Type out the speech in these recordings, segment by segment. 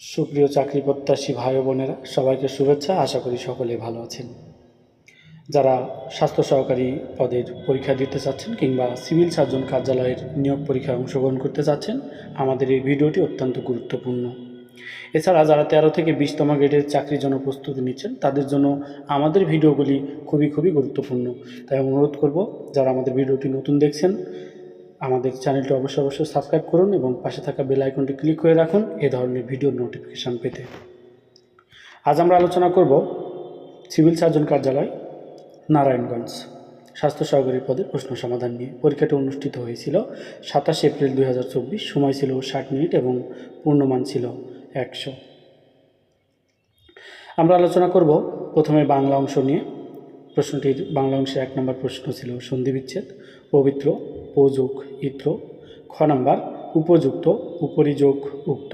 সুপ্রিয় চাকরি প্রত্যাশী ভাই বোনেরা, সবাইকে শুভেচ্ছা। আশা করি সকলে ভালো আছেন। যারা স্বাস্থ্য সহকারী পদের পরীক্ষা দিতে চাচ্ছেন কিংবা সিভিল সার্জন কার্যালয়ের নিয়োগ পরীক্ষায় অংশগ্রহণ করতে চাচ্ছেন, আমাদের এই ভিডিওটি অত্যন্ত গুরুত্বপূর্ণ। এছাড়া যারা তেরো থেকে বিশতম গ্রেডের চাকরির জন্য প্রস্তুতি নিচ্ছেন, তাদের জন্য আমাদের ভিডিওগুলি খুবই খুবই গুরুত্বপূর্ণ। তাই অনুরোধ করব, যারা আমাদের ভিডিওটি নতুন দেখছেন আমাদের চ্যানেলটি অবশ্যই অবশ্যই সাবস্ক্রাইব করুন এবং পাশে থাকা বেল আইকনটি ক্লিক করে রাখুন এ ধরনের ভিডিও নোটিফিকেশান পেতে। আজ আমরা আলোচনা করব সিভিল সার্জন কার্যালয়, নারায়ণগঞ্জ। স্বাস্থ্য সহকারী পদে প্রশ্ন সমাধান নিয়ে। পরীক্ষাটি অনুষ্ঠিত হয়েছিল সাতাশে এপ্রিল দু হাজার চব্বিশ। সময় ছিল ষাট মিনিট এবং পূর্ণমান ছিল একশো। আমরা আলোচনা করব প্রথমে বাংলা অংশ নিয়ে। প্রশ্নটির বাংলা অংশে এক নম্বর প্রশ্ন ছিল সন্ধি বিচ্ছেদ, পবিত্র পযোগ ইত্র। খ নাম্বার, উপযুক্ত, উপরিযোগ উক্ত।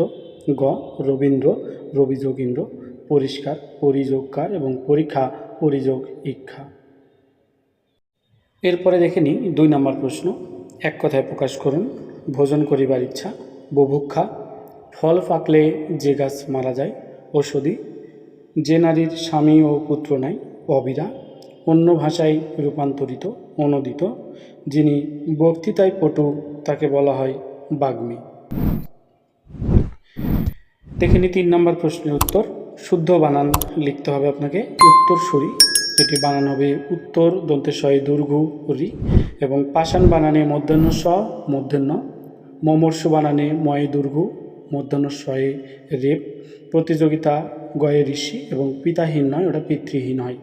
গ, রবীন্দ্র, রবিযোগ ইন্দ্র, পরিষ্কার, পরিযোগকার এবং পরীক্ষা, পরিযোগ, ইক্ষা। এরপরে দেখে নিই দুই নম্বর প্রশ্ন। এক কথায় প্রকাশ করুন। ভোজন করিবার ইচ্ছা, বুভুক্ষা। ফল পাকলে যে গাছ মারা যায়, ঔষধি। যে নারীর স্বামী ও পুত্র নাই, অবিরা। অন্য ভাষায় রূপান্তরিত, অনুদিত। যিনি বক্তৃতায় পটু তাকে বলা হয় বাগ্মী। দেখে নিই তিন নম্বর প্রশ্নের উত্তর। শুদ্ধ বানান লিখতে হবে আপনাকে। উত্তর সুরি এটি বানান হবে উত্তর দন্তেশয় দুর্ঘু রি এবং পাষাণ বানানে মধ্যাহ্ন স, মধ্যাহ্ন। মমর্ষ বানানে ময় দুর্ঘু, মধ্যাহ্ন শয়ে রেপ। প্রতিযোগিতা গয়ে ঋষি এবং পিতাহীন নয়, ওটা পিতৃহীন হয়।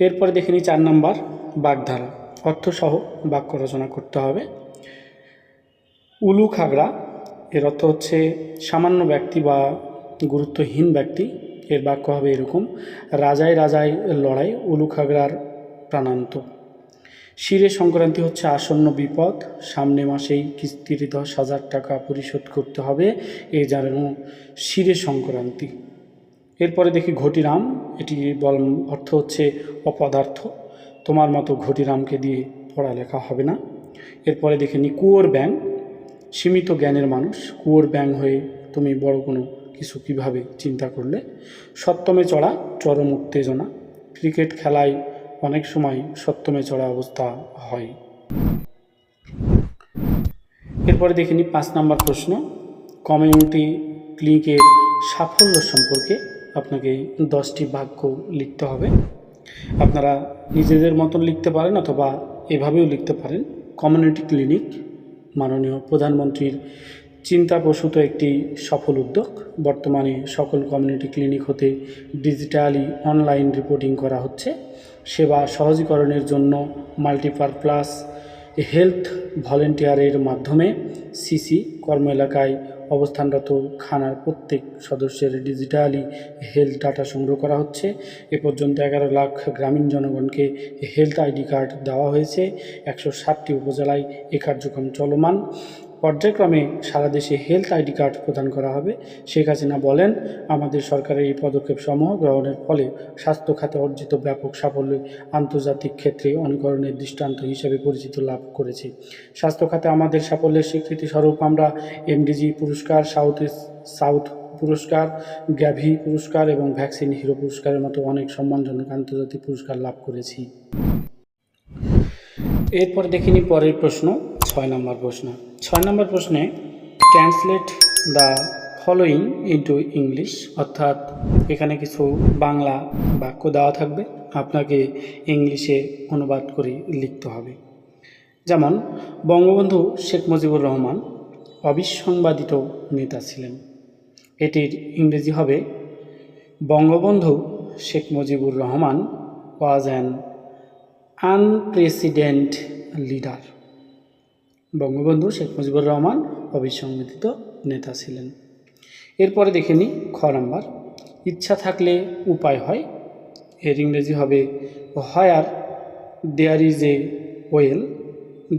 এরপরে দেখে নিই চার নাম্বার বাগধারা। অর্থসহ বাক্য রচনা করতে হবে। উলু খাগড়া এর অর্থ হচ্ছে সামান্য ব্যক্তি বা গুরুত্বহীন ব্যক্তি। এর বাক্য হবে এরকম, রাজায় রাজায় লড়াই উলু খাগড়ার প্রাণান্ত। শিরে সংক্রান্তি হচ্ছে আসন্ন বিপদ, সামনে মাসেই কিস্তির দশ হাজার টাকা পরিশোধ করতে হবে। এ যেন শিরে সংক্রান্তি। এরপরে দেখি ঘটিরাম। এটি বল, অর্থ হচ্ছে অপদার্থ। তোমার মতো ঘটিরামকে দিয়ে পড়ালেখা হবে না। এরপরে দেখে নি কুয়োর ব্যাং সীমিত জ্ঞানের মানুষ। কুয়োর ব্যাং হয়ে তুমি বড় কোনো কিছু কীভাবে চিন্তা করলে? সপ্তমে চড়া, চরম উত্তেজনা। ক্রিকেট খেলায় অনেক সময় সপ্তমে চড়া অবস্থা হয়। এরপরে দেখে নিই পাঁচ নাম্বার প্রশ্ন। কমিউনিটি ক্লিনিকের সাফল্য সম্পর্কে আপনাকে দশটি বাক্য লিখতে হবে। আপনারা নিজেদের মতন লিখতে পারেন অথবা এভাবেও লিখতে পারেন। কমিউনিটি ক্লিনিক, মাননীয় প্রধানমন্ত্রীর চিন্তাপ্রসূত একটি সফল উদ্যোগ। বর্তমানে সকল কমিউনিটি ক্লিনিক হতে ডিজিটালি অনলাইন রিপোর্টিং করা হচ্ছে। সেবা সহজীকরণের জন্য মাল্টিপারপ্লাস হেলথ ভলেন্টিয়ারের মাধ্যমে সিসি কর্ম এলাকায় অবস্থানরত খানার প্রত্যেক সদস্যের ডিজিটালি হেলথ ডাটা সংগ্রহ করা হচ্ছে। এ পর্যন্ত এগারো লাখ গ্রামীণ জনগণকে হেলথ আইডি কার্ড দেওয়া হয়েছে। একশো সাতটি উপজেলায় এ কার্যক্রম চলমান। পর্যায়ক্রমে সারা দেশে হেলথ আইডি কার্ড প্রদান করা হবে। শেখ হাসিনা বলেন, আমাদের সরকারের এই পদক্ষেপ সমূহ গ্রহণের ফলে স্বাস্থ্য খাতে অর্জিত ব্যাপক সাফল্য আন্তর্জাতিক ক্ষেত্রে অনুকরণের দৃষ্টান্ত হিসেবে পরিচিত লাভ করেছে। স্বাস্থ্য খাতে আমাদের সাফল্যের স্বীকৃতি স্বরূপ আমরা এমডিজি পুরস্কার সাউথ সাউথ পুরস্কার গ্যাভি পুরস্কার এবং ভ্যাকসিন হিরো পুরস্কারের মতো অনেক সম্মানজনক আন্তর্জাতিক পুরস্কার লাভ করেছি। এরপর দেখিনি পরের প্রশ্ন, ছয় নম্বর প্রশ্ন। ছয় নম্বর প্রশ্নে translate the following into English অর্থাৎ এখানে কিছু বাংলা বাক্য দেওয়া থাকবে। আপনাকে ইংলিশে অনুবাদ করে লিখতে হবে। যেমন, বঙ্গবন্ধু শেখ মুজিবুর রহমান অবিসংবাদিত নেতা ছিলেন। এটির ইংরেজি হবে, Bangabandhu Sheikh Mujibur Rahman was an unprecedented leader Bangabandhu Sheikh Mujibur Rahman অবিসংবাদিত নেতা ছিলেন। এরপরে দেখে নিই খ নাম্বার। ইচ্ছা থাকলে উপায় হয়। এর ইংরেজি হবে where there is a will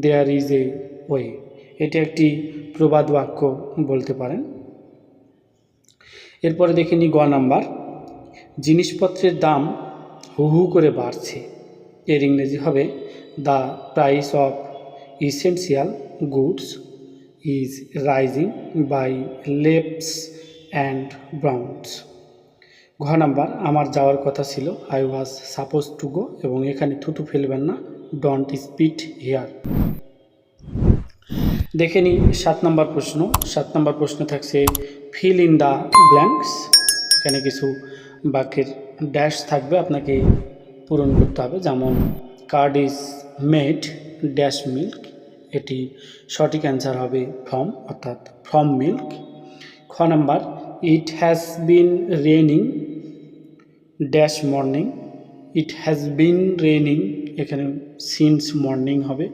there is a way এটি একটি প্রবাদ বাক্য বলতে পারেন। এরপরে দেখে নিই গ নাম্বার। জিনিসপত্রের দাম হু হু করে বাড়ছে। এর ইংরেজি হবে the price of essential goods is rising by leaps and bounds ঘ নাম্বার, আমার যাওয়ার কথা ছিল। I was suppose to go এবং এখানে থুতু ফেলবেন না। ডোন্ট স্পিড হিয়ার দেখে নিই সাত নম্বর প্রশ্ন। সাত নম্বর প্রশ্ন থাকছে ফিল ইন দ্য ব্ল্যাঙ্কস এখানে কিছু বাক্যের ড্যাশ থাকবে, আপনাকে পূরণ করতে হবে। যেমন curd is made dash milk এটি সঠিক অ্যান্সার হবে ফ্রম অর্থাৎ ফ্রম মিল্ক খ number it has been raining dash morning it has been raining এখানে সিন্স মর্নিং হবে।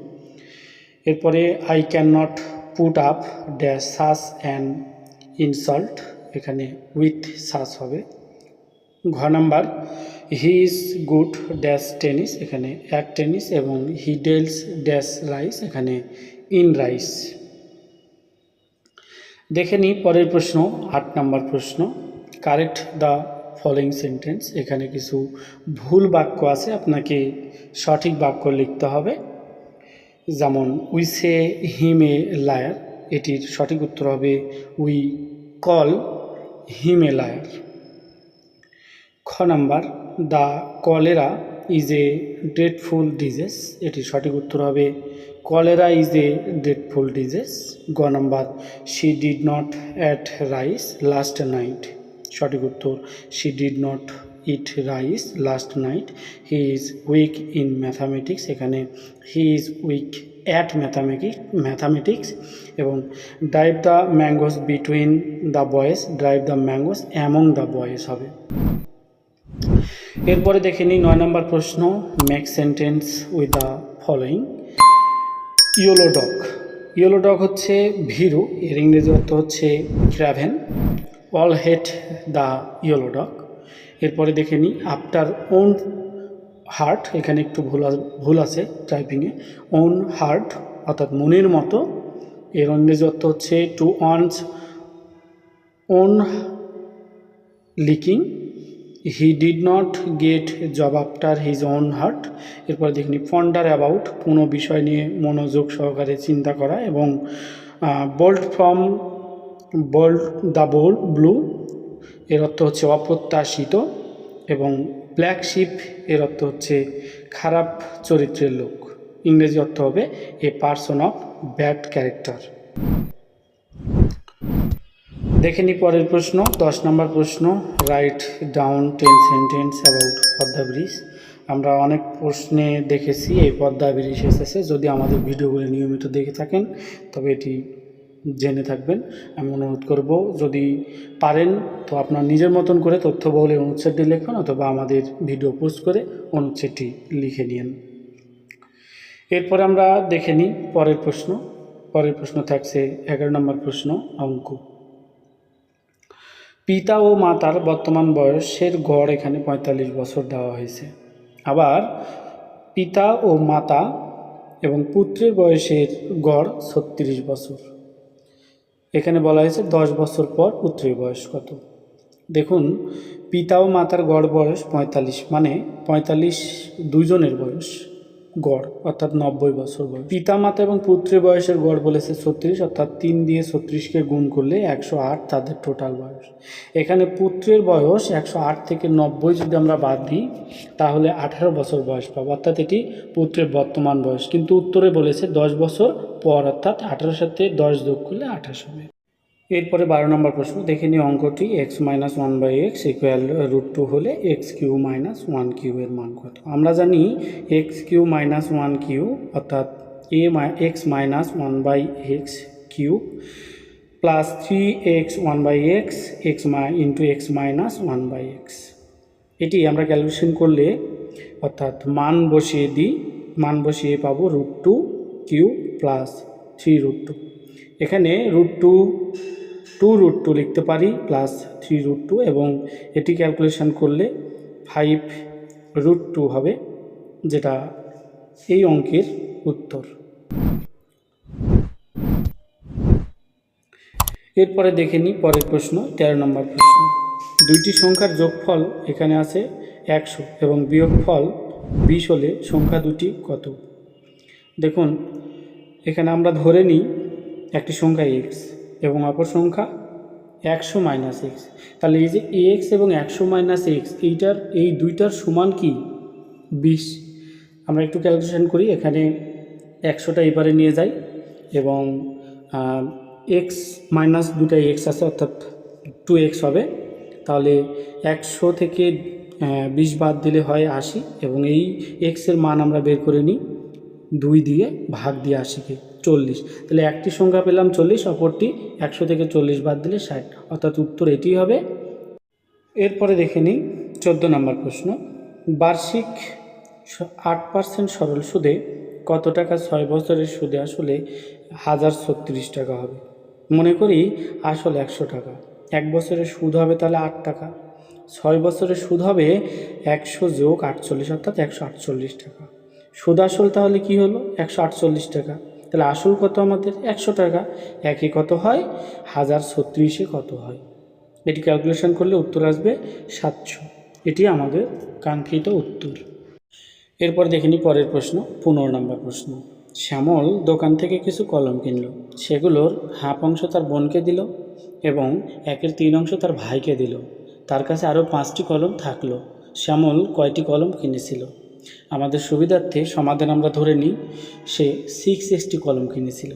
এরপরে I can not put up dash sass and insult এখানে with সাস হবে। ঘ number he is good dash tennis এখানে এক tennis এবং হি ডেলস ড্যাশ রাইস এখানে ইন রাইস দেখে নিই পরের প্রশ্ন, আট নাম্বার প্রশ্ন। কারেক্ট দ্য ফলোয়িং সেন্টেন্স এখানে কিছু ভুল বাক্য আছে, আপনাকে সঠিক বাক্য লিখতে হবে। যেমন we say him a liar এটির সঠিক উত্তর হবে we call him a liar খ number the cholera is a dreadful disease. এটির সঠিক উত্তর হবে, cholera is a dreadful disease. গ number, she did not ate rice last night. সঠিক উত্তর, she did not eat rice last night. He is weak in mathematics. এখানে he is weak at mathematics mathematics এবং drive the mangoes between the boys drive the mangoes among the boys হবে। এরপরে দেখে নিই নয় নম্বর প্রশ্ন make sentence with the following yellow dog yellow dog হচ্ছে ভীরু, এর ইংরেজি অর্থ হচ্ছে craven all hate the yellow dog এরপরে দেখে নিই আফটার ওন হার্ট এখানে একটু ভুল ভুল আছে টাইপিংয়ে ওন হার্ট অর্থাৎ মনের মতো, এর ইংরেজি অর্থ হচ্ছে to one's own liking he did not get job after his own heart এরপর দেখিনি ফন্ডার অ্যাবাউট কোনো বিষয় নিয়ে মনোযোগ সহকারে চিন্তা করা এবং বোল্ট ফ্রম বোল্ট দ্য বোল ব্লু এর অর্থ হচ্ছে অপ্রত্যাশিত এবং ব্ল্যাক শিপ এর অর্থ হচ্ছে খারাপ চরিত্রের লোক। ইংরেজি অর্থ হবে a person of bad character দেখে নি পরের প্রশ্ন। দশ নম্বর প্রশ্ন write down ten sentence about Padma bridge. আমরা অনেক প্রশ্নে দেখেছি এই পদ্মা ব্রিজ এসেছে যদি আমাদের ভিডিওগুলি নিয়মিত দেখে থাকেন, তবে এটি জেনে থাকবেন। আমি অনুরোধ করব, যদি পারেন, তো আপনার নিজের মতন করে তথ্যবহুল এই অনুচ্ছেদটি লিখুন অথবা আমাদের ভিডিও পোস্ট করে অনুচ্ছেদটি লিখে নিন। এরপরে আমরা দেখে নিই পরের প্রশ্ন। পরের প্রশ্ন থাকছে এগারো নম্বর প্রশ্ন, অঙ্ক। পিতা ও মাতার বর্তমান বয়সের গড় এখানে পঁয়তাল্লিশ বছর দেওয়া হয়েছে। আবার পিতা ও মাতা এবং পুত্রের বয়সের গড় ছত্রিশ বছর। এখানে বলা হয়েছে দশ বছর পর পুত্রের বয়স কত। দেখুন, পিতা ও মাতার গড় বয়স পঁয়তাল্লিশ মানে পঁয়তাল্লিশ দুজনের বয়স। গড়, অর্থাৎ নব্বই বছর বয়স। পিতা মাতা এবং পুত্রের বয়সের গড় বলেছে ছত্রিশ, অর্থাৎ তিন দিয়ে ছত্রিশকে গুণ করলে একশো আট তাদের টোটাল বয়স। এখানে পুত্রের বয়স একশো আট থেকে নব্বই যদি আমরা বাদ দিই, তাহলে আঠারো বছর বয়স পাবো। অর্থাৎ এটি পুত্রের বর্তমান বয়স। কিন্তু উত্তরে বলেছে দশ বছর পর, অর্থাৎ আঠারোর সাথে দশ যোগ করলে আঠাশ হবে। এরপরে বারো নম্বর প্রশ্ন, দেখে নিই অঙ্কটি x minus one by x equal root two হলে x cube minus one cube এর মান কত? আমরা জানি x cube minus one cube অর্থাৎ এ x minus one by x cube plus three x one by x x my into x minus one by x এটি আমরা calculation করলে, অর্থাৎ মান বসিয়ে দিই, মান বসিয়ে পাবো root two cube plus three root two এখানে root two two root two লিখতে পারি প্লাস থ্রি রুট টু এবং এটি ক্যালকুলেশন করলে ফাইভ রুট টু হবে, যেটা এই অঙ্কের উত্তর। এরপরে দেখে নিই পরের প্রশ্ন, তেরো নম্বর প্রশ্ন। দুইটি সংখ্যার যোগফল এখানে আছে একশো এবং বিয়োগফল বিশ হলে সংখ্যা দুটি কত? দেখুন, এখানে আমরা ধরে নিই একটি সংখ্যা এক্স এবং অপর সংখ্যা একশো মাইনাস এক্স তাহলে এই যে এক্স এবং একশো মাইনাস এক্স এইটার, এই দুইটার সমান কি? বিশ। আমরা একটু ক্যালকুলেশন করি, এখানে একশোটা এবারে নিয়ে যাই এবং এক্স মাইনাস দুটা এক্স আছে, অর্থাৎ টু এক্স হবে। তাহলে একশো থেকে বিশ বাদ দিলে হয় আশি এবং এই এক্সের মান আমরা বের করে নিই দুই দিয়ে ভাগ দিয়ে আশিকে। চল্লিশ। তাহলে একটি সংখ্যা পেলাম চল্লিশ, অপরটি একশো থেকে চল্লিশ বাদ দিলে ষাট। অর্থাৎ উত্তর এটি হবে। এরপরে দেখে নিই চোদ্দ নম্বর প্রশ্ন। বার্ষিক আট পার্সেন্ট সরল সুদে কত টাকা ছয় বছরের সুদে আসলে হাজার ছত্রিশ টাকা হবে? মনে করি আসল একশো টাকা। এক বছরের সুদ হবে তাহলে আট টাকা। ছয় বছরের সুদ হবে একশো যোগ আটচল্লিশ, অর্থাৎ একশো আটচল্লিশ টাকা। সুদ আসল তাহলে কি হলো? একশো আটচল্লিশ টাকা। তাহলে আসল কত আমাদের? একশো টাকা। একে কত হয়? হাজার ছত্রিশে কত হয়? এটি ক্যালকুলেশন করলে উত্তর আসবে সাতশো। এটি আমাদের কাঙ্ক্ষিত উত্তর। এরপর দেখে নিই পরের প্রশ্ন, পনেরো নম্বর প্রশ্ন। শ্যামল দোকান থেকে কিছু কলম কিনলো। সেগুলোর হাফ অংশ তার বোনকে দিল এবং একের তিন অংশ তার ভাইকে দিল। তার কাছে আরও পাঁচটি কলম থাকল। শ্যামল কয়টি কলম কিনেছিল? আমাদের সুবিধার্থে সমাধান আমরা ধরে নিই, সে সিক্স এক্সটি কলম কিনেছিল।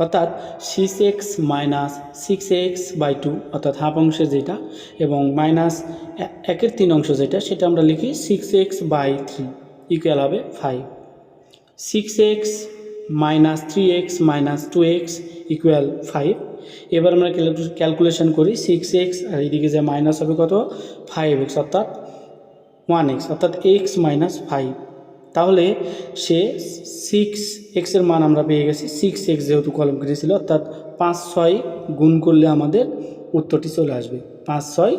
অর্থাৎ six x minus six x by two অর্থাৎ হাফ অংশে যেটা এবং মাইনাস একের তিন অংশ যেটা, সেটা আমরা লিখি six x by three equal হবে five six x minus three x minus two x equal five এবার আমরা ক্যালকুলেশন করি সিক্স এক্স আর এইদিকে যে মাইনাস হবে কত? ফাইভ এক্স অর্থাৎ ওয়ান এক্স অর্থাৎ এক্স মাইনাস ফাইভ তাহলে সে সিক্স এক্সের মান আমরা পেয়ে গেছি। সিক্স এক্স যেহেতু কলম কেটেছিল, অর্থাৎ পাঁচ ছয় গুণ করলে আমাদের উত্তরটি চলে আসবে। পাঁচ ছয়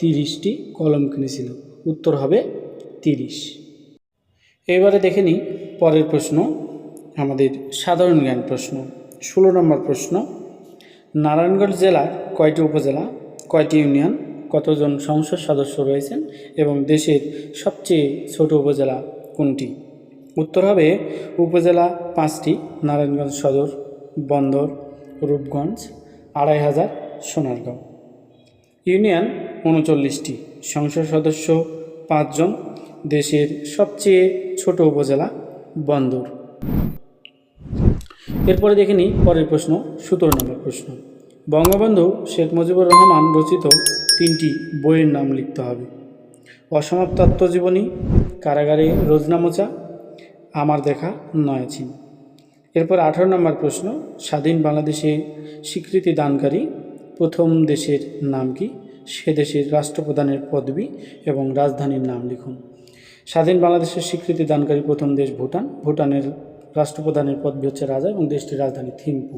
তিরিশটি কলম কিনেছিল উত্তর হবে তিরিশ। এবারে দেখে নিই পরের প্রশ্ন, আমাদের সাধারণ জ্ঞান প্রশ্ন। ষোলো নম্বর প্রশ্ন, নারায়ণগঞ্জ জেলার কয়টি উপজেলা, কয়টি ইউনিয়ন? কতজন সংসদ সদস্য রয়েছেন এবং দেশের সবচেয়ে ছোট উপজেলা কোনটি? উত্তর হবে উপজেলা পাঁচটি, নারায়ণগঞ্জ সদর, বন্দর, রূপগঞ্জ, আড়াই হাজার, সোনারগাঁও। ইউনিয়ন উনচল্লিশটি, সংসদ সদস্য পাঁচজন, দেশের সবচেয়ে ছোট উপজেলা বন্দর। এরপরে দেখে নিই পরের প্রশ্ন, সতেরো নম্বর প্রশ্ন। বঙ্গবন্ধু শেখ মুজিবুর রহমান রচিত তিনটি বইয়ের নাম লিখতে হবে। অসমাপ্ত আত্মজীবনী, কারাগারে রোজনামোচা আমার দেখা নয়াচিন এরপর আঠারো নম্বর প্রশ্ন, স্বাধীন বাংলাদেশে স্বীকৃতি দানকারী, প্রথম দেশের নাম কি? সে দেশের রাষ্ট্রপ্রধানের পদবি এবং রাজধানীর নাম লিখুন। স্বাধীন বাংলাদেশের স্বীকৃতি দানকারী প্রথম দেশ ভুটান। ভুটানের রাষ্ট্রপ্রধানের পদবি হচ্ছে রাজা এবং দেশটির রাজধানী থিম্পু।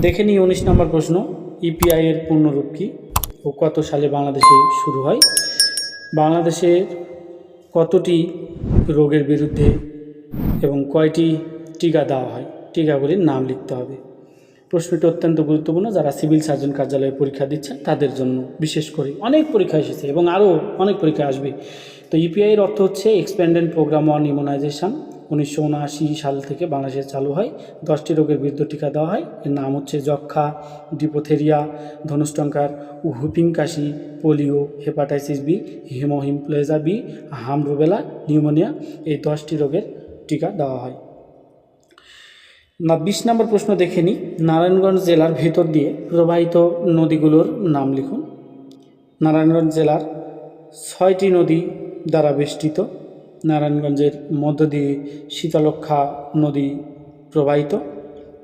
দেখে নিই উনিশ নম্বর প্রশ্ন ইপিআই এর পূর্ণরূপ কী ও কত সালে বাংলাদেশে শুরু হয়? বাংলাদেশের কতটি রোগের বিরুদ্ধে এবং কয়টি টিকা দেওয়া হয়? টিকাগুলির নাম লিখতে হবে। প্রশ্নটি অত্যন্ত গুরুত্বপূর্ণ। যারা সিভিল সার্জন কার্যালয়ে পরীক্ষা দিচ্ছেন, তাদের জন্য বিশেষ করে। অনেক পরীক্ষা এসেছে এবং আরও অনেক পরীক্ষা আসবে। তো ইপিআই এর অর্থ হচ্ছে এক্সপ্যান্ডেন্ট প্রোগ্রাম অন ইমিউনাইজেশন উনিশশো উনআশি সাল থেকে বাংলাদেশে চালু হয়। দশটি রোগের বিরুদ্ধে টিকা দেওয়া হয়। এর নাম হচ্ছে যক্ষা ডিপোথেরিয়া ধনুষ্টঙ্কার হুপিং কাশি পোলিও হেপাটাইটিস বি, হিমোহিমপ্লেজা বি হাম রুবেলা নিউমোনিয়া। এই দশটি রোগের টিকা দেওয়া হয়। না, বিশ নম্বর প্রশ্ন দেখে নিই। নারায়ণগঞ্জ জেলার ভেতর দিয়ে প্রবাহিত নদীগুলোর নাম লিখুন। নারায়ণগঞ্জ জেলার ছয়টি নদী দ্বারা বেষ্টিত। নারায়ণগঞ্জের মধ্য দিয়ে শীতলক্ষা নদী প্রবাহিত।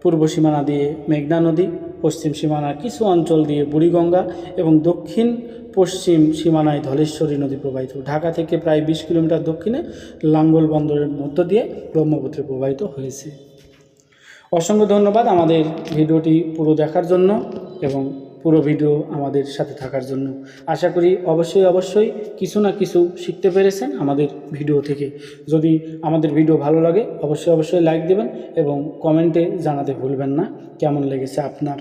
পূর্ব সীমানা দিয়ে মেঘনা নদী, পশ্চিম সীমানার কিছু অঞ্চল দিয়ে বুড়িগঙ্গা এবং দক্ষিণ পশ্চিম সীমানায় ধলেশ্বরী নদী প্রবাহিত। ঢাকা থেকে প্রায় বিশ কিলোমিটার দক্ষিণে লাঙ্গল বন্দরের মধ্য দিয়ে ব্রহ্মপুত্রে প্রবাহিত হয়েছে। অসংখ্য ধন্যবাদ আমাদের ভিডিওটি পুরো দেখার জন্য এবং পুরো ভিডিও আমাদের সাথে থাকার জন্য। আশা করি অবশ্যই অবশ্যই কিছু না কিছু শিখতে পেরেছেন আমাদের ভিডিও থেকে। যদি আমাদের ভিডিও ভালো লাগে, অবশ্যই অবশ্যই লাইক দেবেন এবং কমেন্টে জানাতে ভুলবেন না। কেমন লেগেছে আপনার?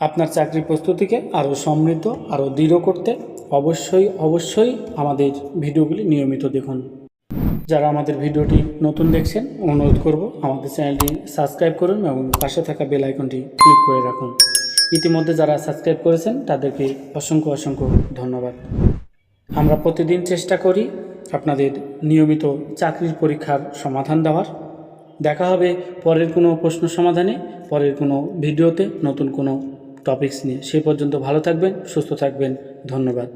আপনার চাকরির প্রস্তুতিকে আরও সমৃদ্ধ, আরও দৃঢ় করতে অবশ্যই অবশ্যই আমাদের ভিডিওগুলি নিয়মিত দেখুন। যারা আমাদের ভিডিওটি নতুন দেখছেন, অনুরোধ করব আমাদের চ্যানেলটি সাবস্ক্রাইব করুন এবং পাশে থাকা বেল আইকনটি ক্লিক করে রাখুন। ইতিমধ্যে যারা সাবস্ক্রাইব করেছেন, তাদেরকে অসংখ্য অসংখ্য ধন্যবাদ। আমরা প্রতিদিন চেষ্টা করি আপনাদের নিয়মিত চাকরির পরীক্ষার সমাধান দেওয়ার। দেখা হবে পরের কোনো প্রশ্ন সমাধানে, পরের কোনো ভিডিওতে নতুন কোনো টপিকস নিয়ে। সেই পর্যন্ত ভালো থাকবেন, সুস্থ থাকবেন। ধন্যবাদ।